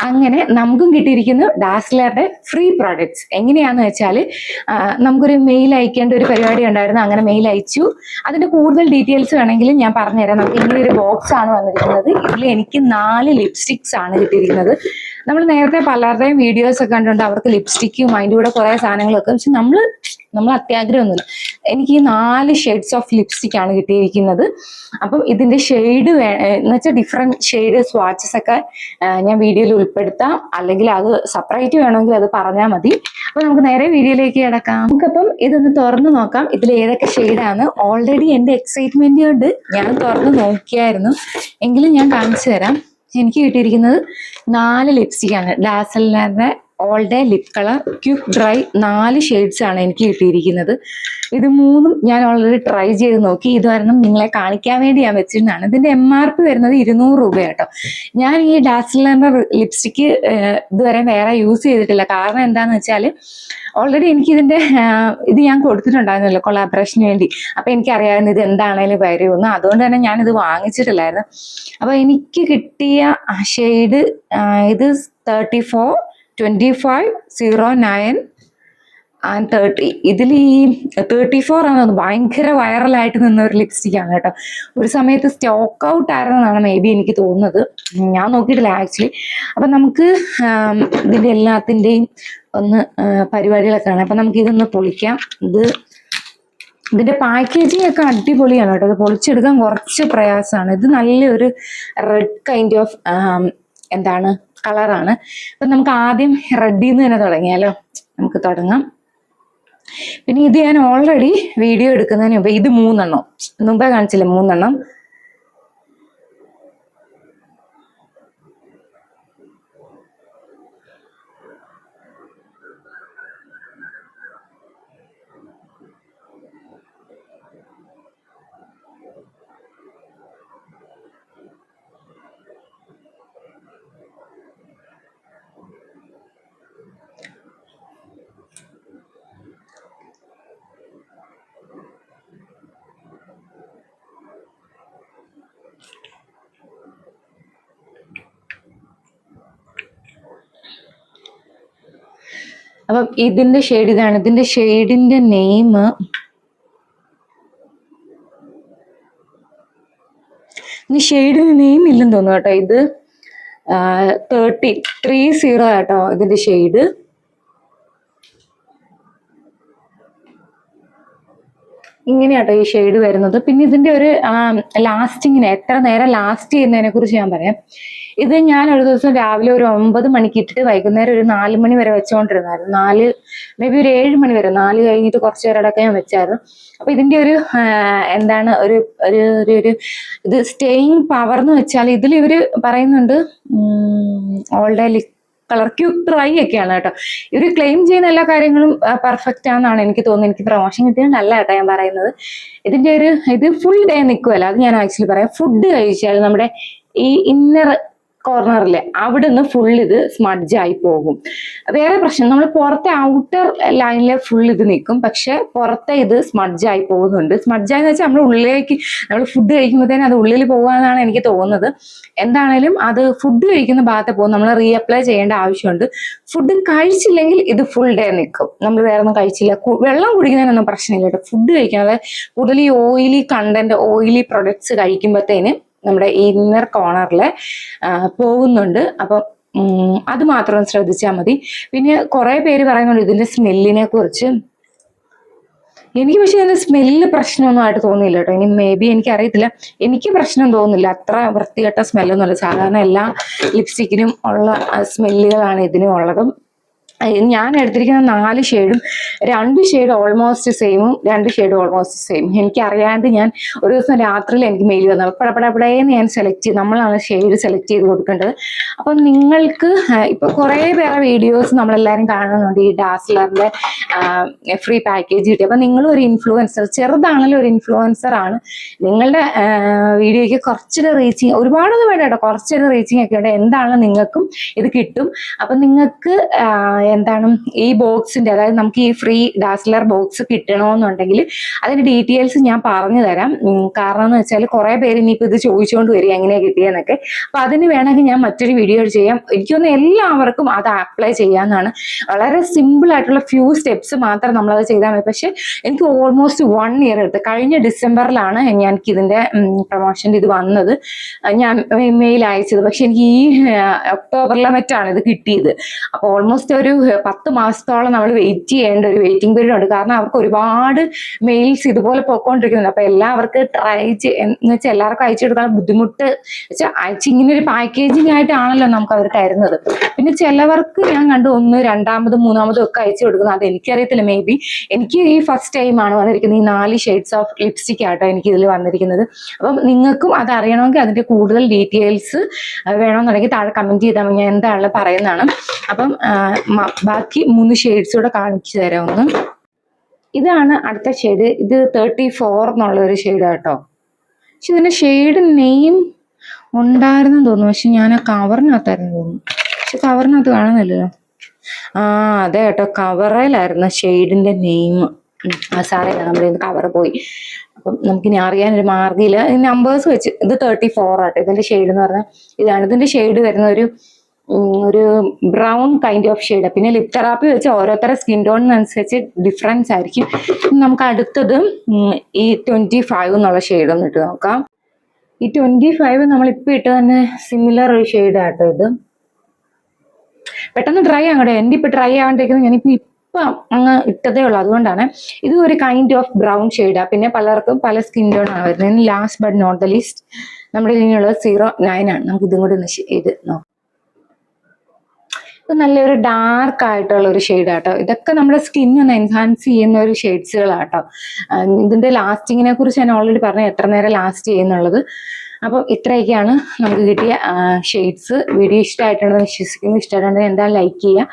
അങ്ങനെ നമുക്കും കിട്ടിയിരിക്കുന്നു ഡാസ്ലറുടെ ഫ്രീ പ്രോഡക്ട്സ് എങ്ങനെയാന്ന് വെച്ചാൽ നമുക്കൊരു മെയിൽ അയക്കേണ്ട ഒരു പരിപാടി ഉണ്ടായിരുന്നു. അങ്ങനെ മെയിൽ അയച്ചു. അതിന്റെ കൂടുതൽ ഡീറ്റെയിൽസ് വേണമെങ്കിൽ ഞാൻ പറഞ്ഞുതരാം. നമുക്ക് ഇങ്ങനെ ഒരു ബോക്സ് ആണ് വന്നിരിക്കുന്നത്. ഇതിൽ എനിക്ക് നാല് ലിപ്സ്റ്റിക്സ് ആണ് കിട്ടിയിരിക്കുന്നത്. നമ്മൾ നേരത്തെ പലരുടെയും വീഡിയോസ് ഒക്കെ കണ്ടിട്ടുണ്ട്. അവർക്ക് ലിപ്സ്റ്റിക്കും അതിന്റെ കൂടെ കുറേ സാധനങ്ങളൊക്കെ. പക്ഷെ നമ്മൾ നമ്മൾ അത്യാഗ്രഹമൊന്നുമില്ല. എനിക്ക് ഈ നാല് ഷെയ്ഡ്സ് ഓഫ് ലിപ്സ്റ്റിക് ആണ് കിട്ടിയിരിക്കുന്നത്. അപ്പം ഇതിന്റെ ഷെയ്ഡ് എന്ന് വെച്ചാൽ ഡിഫറെന്റ് ഷെയ്ഡ് സ്വാച്ചസ് ഒക്കെ ഞാൻ വീഡിയോയിൽ ഉൾപ്പെടുത്താം. അല്ലെങ്കിൽ അത് സെപ്പറേറ്റ് വേണമെങ്കിൽ അത് പറഞ്ഞാൽ മതി. അപ്പൊ നമുക്ക് നേരെ വീഡിയോയിലേക്ക് കിടക്കാം. നമുക്കപ്പം ഇതൊന്ന് തുറന്ന് നോക്കാം. ഇതിൽ ഏതൊക്കെ ഷെയ്ഡാണ് ഓൾറെഡി എന്റെ എക്സൈറ്റ്മെന്റ് കൊണ്ട് ഞാൻ തുറന്ന് നോക്കിയായിരുന്നു. എങ്കിലും ഞാൻ കാണിച്ചു തരാം. എനിക്ക് കിട്ടിയിരിക്കുന്നത് നാല് ലിപ്സ്റ്റിക് ആണ്. ഡാസലിന്റെ all day lip colour quick dry നാല് ഷെയ്ഡ്സ് ആണ് എനിക്ക് കിട്ടിയിരിക്കുന്നത്. ഇത് മൂന്നും ഞാൻ ഓൾറെഡി ട്രൈ ചെയ്ത് നോക്കി. ഇത് കാരണം നിങ്ങളെ കാണിക്കാൻ വേണ്ടി ഞാൻ വെച്ചിരുന്നതാണ്. ഇതിന്റെ എം ആർ പി വരുന്നത് ഇരുന്നൂറ് രൂപ കേട്ടോ. ഞാൻ ഈ ഡാസ്ലറിന്റെ ലിപ്സ്റ്റിക്ക് ഇതുവരെ വേറെ യൂസ് ചെയ്തിട്ടില്ല. കാരണം എന്താന്ന് വെച്ചാൽ ഓൾറെഡി എനിക്ക് ഇതിന്റെ ഇത് ഞാൻ കൊടുത്തിട്ടുണ്ടായിരുന്നല്ലോ കൊളാബറേഷന് വേണ്ടി. അപ്പൊ എനിക്കറിയാമായിരുന്നു ഇത് എന്താണേലും വരുമെന്ന്. അതുകൊണ്ട് തന്നെ ഞാൻ ഇത് വാങ്ങിച്ചിട്ടില്ലായിരുന്നു. അപ്പൊ എനിക്ക് കിട്ടിയ ഷെയ്ഡ് ഇത് thirty four twenty five zero nine and thirty ഇതിൽ ഈ തേർട്ടി ഫോർ ആണ് ഭയങ്കര വൈറലായിട്ട് നിന്ന ഒരു ലിപ്സ്റ്റിക് ആണ് കേട്ടോ. ഒരു സമയത്ത് സ്റ്റോക്ക് ഔട്ട് ആയിരുന്നതാണ് മേ ബി എനിക്ക് തോന്നുന്നത്. ഞാൻ നോക്കിയിട്ടില്ല ആക്ച്വലി അപ്പം നമുക്ക് ഇതിന്റെ എല്ലാത്തിന്റെയും ഒന്ന് പരിപാടികളൊക്കെ ആണ് അപ്പം നമുക്ക് ഇതൊന്ന് പൊളിക്കാം. ഇത് ഇതിന്റെ പാക്കേജിംഗ് ഒക്കെ അടിപൊളിയാണ് കേട്ടോ. ഇത് പൊളിച്ചെടുക്കാൻ കുറച്ച് പ്രയാസമാണ്. ഇത് നല്ലൊരു റെഡ് കൈൻഡ് ഓഫ് എന്താണ് കളറാണ്. അപ്പൊ നമുക്ക് ആദ്യം റെഡിൽ നിന്ന് തന്നെ തുടങ്ങിയാലോ? നമുക്ക് തുടങ്ങാം. പിന്നെ ഇത് ഞാൻ ഓൾറെഡി വീഡിയോ എടുക്കുന്നതിന് മുമ്പ് ഇത് മൂന്നെണ്ണം. മുമ്പേ കാണിച്ചില്ല മൂന്നെണ്ണം? അപ്പം ഇതിന്റെ ഷെയ്ഡ് ഇതാണ്. ഇതിന്റെ ഷെയ്ഡിന്റെ നെയിം ഇനി ഷെയ്ഡിന് നെയിം ഇല്ലെന്ന് തോന്നുന്നു കേട്ടോ ഇത്. തേർട്ടി ത്രീ സീറോ കേട്ടോ ഇതിന്റെ ഷെയ്ഡ് ഇങ്ങനെയാട്ടോ ഈ ഷെയ്ഡ് വരുന്നത്. പിന്നെ ഇതിന്റെ ഒരു ലാസ്റ്റിങ്ങിന് എത്ര നേരം ലാസ്റ്റ് ചെയ്യുന്നതിനെ കുറിച്ച് ഞാൻ പറയാം. ഇത് ഞാൻ ഒരു ദിവസം രാവിലെ ഒരു ഒമ്പത് മണിക്ക് ഇട്ടിട്ട് വൈകുന്നേരം ഒരു നാല് മണി വരെ വെച്ചുകൊണ്ടിരുന്നായിരുന്നു നാല് മേ ബി ഒരു ഏഴ് മണി വരെ. നാല് കഴിഞ്ഞിട്ട് കുറച്ച് പേരോടൊക്കെ ഞാൻ വെച്ചായിരുന്നു. അപ്പൊ ഇതിന്റെ ഒരു എന്താണ് ഒരു ഒരു ഒരു ഇത് സ്റ്റേയിങ് പവർ എന്ന് വെച്ചാൽ ഇതിൽ ഇവർ പറയുന്നുണ്ട് all day colour quick dry ഒക്കെയാണ് കേട്ടോ. ഇവർ ക്ലെയിം ചെയ്യുന്ന എല്ലാ കാര്യങ്ങളും പെർഫെക്റ്റ് ആണെന്നാണ് എനിക്ക് തോന്നുന്നത്. എനിക്ക് പ്രൊമോഷൻ കിട്ടിയതല്ല കേട്ടോ ഞാൻ പറയുന്നത്. ഇതിന്റെ ഒരു ഇത് ഫുൾ ഡേ നിൽക്കുമല്ലോ അത് ഞാൻ ആക്ച്വലി പറയാം. ഫുഡ് കഴിച്ചാൽ നമ്മുടെ ഈ ഇന്നർ കോർണറിൽ നിന്ന് ഫുൾ ഇത് സ്മഡ്ജ് ആയി പോകും. വേറെ പ്രശ്നം നമ്മൾ പുറത്തെ ഔട്ടർ ലൈനിൽ ഫുൾ ഇത് നിൽക്കും പക്ഷെ പുറത്തെ ഇത് സ്മഡ്ജ് ആയി പോകുന്നുണ്ട്. സ്മഡ്ജ് ആയെന്ന് വെച്ചാൽ നമ്മൾ ഉള്ളിലേക്ക് നമ്മൾ ഫുഡ് കഴിക്കുമ്പോഴത്തേനും അത് ഉള്ളിൽ പോകാന്നാണ് എനിക്ക് തോന്നുന്നത്. എന്താണേലും അത് ഫുഡ് കഴിക്കുന്ന ഭാഗത്തെ പോകും. നമ്മൾ റീഅപ്ലൈ ചെയ്യേണ്ട ആവശ്യമുണ്ട്. ഫുഡ് കഴിച്ചില്ലെങ്കിൽ ഇത് ഫുൾ ഡേ നിൽക്കും നമ്മൾ വേറെ ഒന്നും കഴിച്ചില്ല വെള്ളം കുടിക്കുന്നതിനൊന്നും പ്രശ്നമില്ല കേട്ടോ. ഫുഡ് കഴിക്കുന്നത് കൂടുതൽ ഈ ഓയിലി കണ്ടന്റ് ഓയിലി പ്രൊഡക്ട്സ് കഴിക്കുമ്പോഴത്തേന് നമ്മുടെ ഇന്നർ കോർണറിൽ പോകുന്നുണ്ട്. അപ്പം അത് മാത്രം ശ്രദ്ധിച്ചാൽ മതി. പിന്നെ കുറേ പേര് പറയുന്നുണ്ട് ഇതിന്റെ സ്മെല്ലിനെ കുറിച്ച്. എനിക്ക് പക്ഷെ അതിന്റെ സ്മെല്ല് പ്രശ്നമൊന്നും ആയിട്ട് തോന്നിയില്ല കേട്ടോ. ഇനി മേ ബി എനിക്ക് അറിയത്തില്ല എനിക്ക് പ്രശ്നം തോന്നുന്നില്ല. അത്ര വൃത്തികെട്ട സ്മെല്ലൊന്നുമില്ല സാധാരണ എല്ലാ ലിപ്സ്റ്റിക്കിനും ഉള്ള സ്മെല്ലുകളാണ് ഇതിനും ഉള്ളതും. ഞാൻ എടുത്തിരിക്കുന്ന നാല് ഷെയ്ഡും രണ്ട് ഷെയ്ഡ് ഓൾമോസ്റ്റ് സെയിമും രണ്ട് ഷെയ്ഡ് ഓൾമോസ്റ്റ് സെയിം എനിക്ക് അറിയാണ്ട് ഞാൻ ഒരു ദിവസം രാത്രിയിൽ എനിക്ക് മെയിൽ വന്നു. പടപടപടേന്ന് ഞാൻ സെലക്ട് ചെയ്ത് നമ്മളാണ് ഷെയ്ഡ് സെലക്ട് ചെയ്ത് കൊടുക്കേണ്ടത്. അപ്പം നിങ്ങൾക്ക് ഇപ്പോൾ ഇപ്പൊ കുറേ പേരെ വീഡിയോസ് നമ്മളെല്ലാവരും കാണുന്നുണ്ട്. ഈ ഡാസ്ലറിന്റെ ഫ്രീ പാക്കേജ് കിട്ടി. അപ്പൊ നിങ്ങളും ഒരു ഇൻഫ്ലുവൻസർ ചെറുതാണെങ്കിലും ഒരു ഇൻഫ്ലുവൻസർ ആണ്. നിങ്ങളുടെ വീഡിയോയ്ക്ക് കുറച്ചൊരു റീച്ചിങ് ഒരുപാടൊന്നും വേണ്ട കേട്ടോ കുറച്ചൊരു റീച്ചിങ് ഒക്കെ ഉണ്ട്. എന്താണ് നിങ്ങൾക്കും ഇത് കിട്ടും. അപ്പൊ നിങ്ങൾക്ക് എന്താണ് ഈ ബോക്സിന്റെ അതായത് നമുക്ക് ഈ ഫ്രീ ഡാസ്ലർ ബോക്സ് കിട്ടണമെന്നുണ്ടെങ്കിൽ അതിന്റെ ഡീറ്റെയിൽസ് ഞാൻ പറഞ്ഞു തരാം. കാരണം എന്ന് വെച്ചാൽ കുറെ പേര് ഇനിയിപ്പോൾ ഇത് ചോദിച്ചുകൊണ്ട് വരിക എങ്ങനെയാണ് കിട്ടിയെന്നൊക്കെ. അപ്പൊ അതിന് വേണമെങ്കിൽ ഞാൻ മറ്റൊരു വീഡിയോ ചെയ്യാം. എനിക്കൊന്ന് എല്ലാവർക്കും അത് അപ്ലൈ ചെയ്യാമെന്നാണ് വളരെ സിമ്പിൾ ആയിട്ടുള്ള ഫ്യൂ സ്റ്റെപ്സ് മാത്രം നമ്മളത് ചെയ്താൽ മതി. പക്ഷെ എനിക്ക് ഓൾമോസ്റ്റ് വൺ ഇയർ എടുത്ത് കഴിഞ്ഞ ഡിസംബറിലാണ് എനിക്ക് ഇതിന്റെ പ്രൊമോഷന്റെ ഇത് വന്നത്. ഞാൻ മെയിൽ അയച്ചത്. പക്ഷെ എനിക്ക് ഈ ഒക്ടോബറിലെ മറ്റാണ് ഇത് കിട്ടിയത്. അപ്പൊ ഓൾമോസ്റ്റ് ഒരു പത്ത് മാസത്തോളം നമ്മൾ വെയിറ്റ് ചെയ്യേണ്ട ഒരു വെയിറ്റിംഗ് പീരീഡ് ഉണ്ട്. കാരണം അവർക്ക് ഒരുപാട് മെയിൽസ് ഇതുപോലെ പോയിക്കൊണ്ടിരിക്കുന്നുണ്ട്. അപ്പൊ എല്ലാവർക്കും ട്രൈ എന്ന് വെച്ചാൽ എല്ലാവർക്കും അയച്ചു കൊടുക്കാൻ ബുദ്ധിമുട്ട് വെച്ചാൽ അയച്ച് ഇങ്ങനെ ഒരു പാക്കേജിങ് ആയിട്ടാണല്ലോ നമുക്ക് അവർ തരുന്നത്. പിന്നെ ചിലവർക്ക് ഞാൻ കണ്ടു ഒന്ന് രണ്ടാമതും മൂന്നാമതും ഒക്കെ അയച്ചു കൊടുക്കുന്നത്. അത് എനിക്കറിയത്തില്ല. മേ ബി എനിക്ക് ഈ ഫസ്റ്റ് ടൈം ആണ് വന്നിരിക്കുന്നത്. ഈ നാല് ഷെയ്ഡ്സ് ഓഫ് ലിപ്സ്റ്റിക് ആട്ടോ എനിക്ക് ഇതിൽ വന്നിരിക്കുന്നത്. അപ്പം നിങ്ങൾക്കും അത് അറിയണമെങ്കിൽ അതിന്റെ കൂടുതൽ ഡീറ്റെയിൽസ് വേണമെന്നുണ്ടെങ്കിൽ താഴെ കമന്റ് ചെയ്താൽ ഞാൻ എന്താണല്ലോ പറയുന്നതാണ്. അപ്പം ബാക്കി മൂന്ന് ഷെയ്ഡ്സ് കൂടെ കാണിച്ചു തരാം ഒന്ന് ഇതാണ് അടുത്ത ഷെയ്ഡ് ഇത് തേർട്ടി ഫോർ എന്നുള്ള ഒരു ഷെയ്ഡ് കേട്ടോ പക്ഷെ ഇതിന്റെ ഷെയ്ഡ് നെയിം ഉണ്ടായിരുന്നു തോന്നുന്നു. പക്ഷെ ഞാൻ ആ കവറിനകത്തായിരുന്നു തോന്നുന്നു. പക്ഷെ കവറിനകത്ത് കാണുന്നില്ലല്ലോ. ആ അതെ കേട്ടോ. കവറിലായിരുന്നു ഷെയ്ഡിന്റെ നെയിം സാറില്ല നമ്മുടെ കവർ പോയി. അപ്പം നമുക്കിനി അറിയാനൊരു മാർഗമില്ല. നമ്പേഴ്സ് വെച്ച് ഇത് തേർട്ടി ഫോർ ആട്ടോ. ഇതിന്റെ ഷെയ്ഡ് എന്ന് പറഞ്ഞാൽ ഇതാണ്. ഇതിന്റെ ഷെയ്ഡ് വരുന്ന ഒരു ഒരു ബ്രൗൺ കൈൻഡ് ഓഫ് ഷെയ്ഡ് പിന്നെ ലിപ് തെറാപ്പി വെച്ച് ഓരോരുത്തരുടെ സ്കിൻ ടോണിനനുസരിച്ച് ഡിഫറൻസ് ആയിരിക്കും. നമുക്ക് അടുത്തത് ഈ ട്വന്റി ഫൈവ് എന്നുള്ള ഷെയ്ഡ് ഒന്ന് ഇട്ട് നോക്കാം. ഈ ട്വന്റി ഫൈവ് നമ്മൾ ഇപ്പൊ ഇട്ട് തന്നെ സിമിലർ ഒരു ഷെയ്ഡ് ആട്ടോ ഇത്. പെട്ടെന്ന് ഡ്രൈ ആകട്ടെ. എന്റെ ഇപ്പൊ ഡ്രൈ ആവാണ്ടിരിക്കുന്നത് ഞാനിപ്പോ ഇപ്പൊ അങ്ങ് ഇട്ടതേ ഉള്ളൂ. അതുകൊണ്ടാണ് ഇത് ഒരു കൈൻഡ് ഓഫ് ബ്രൗൺ ഷെയ്ഡാ പിന്നെ പലർക്കും പല സ്കിൻ ടോൺ ആണ് വരുന്നത്. Last but not the least നമ്മുടെ ഇനിയുള്ളത് സീറോ നയൻ ആണ്. നമുക്ക് ഇതും കൂടി ഒന്ന് ഇത് നോക്കാം. ഇത് നല്ലൊരു ഡാർക്ക് ആയിട്ടുള്ള ഒരു ഷെയ്ഡ് ആട്ടോ. ഇതൊക്കെ നമ്മുടെ സ്കിൻ ഒന്ന് എൻഹാൻസ് ചെയ്യുന്ന ഒരു ഷെയ്ഡ്സുകളാട്ടോ ഇതിന്റെ ലാസ്റ്റിങ്ങിനെ കുറിച്ച് ഞാൻ ഓൾറെഡി പറഞ്ഞു എത്ര നേരം ലാസ്റ്റ് ചെയ്യുന്നുള്ളത്. അപ്പം ഇത്രയൊക്കെയാണ് നമുക്ക് കിട്ടിയ ഷെയ്ഡ്സ് വീഡിയോ ഇഷ്ടമായിട്ടുണ്ടെന്ന് വിശ്വസിക്കുന്നു. ഇഷ്ടമായിട്ടുണ്ടെങ്കിൽ എന്താ ലൈക്ക് ചെയ്യുക.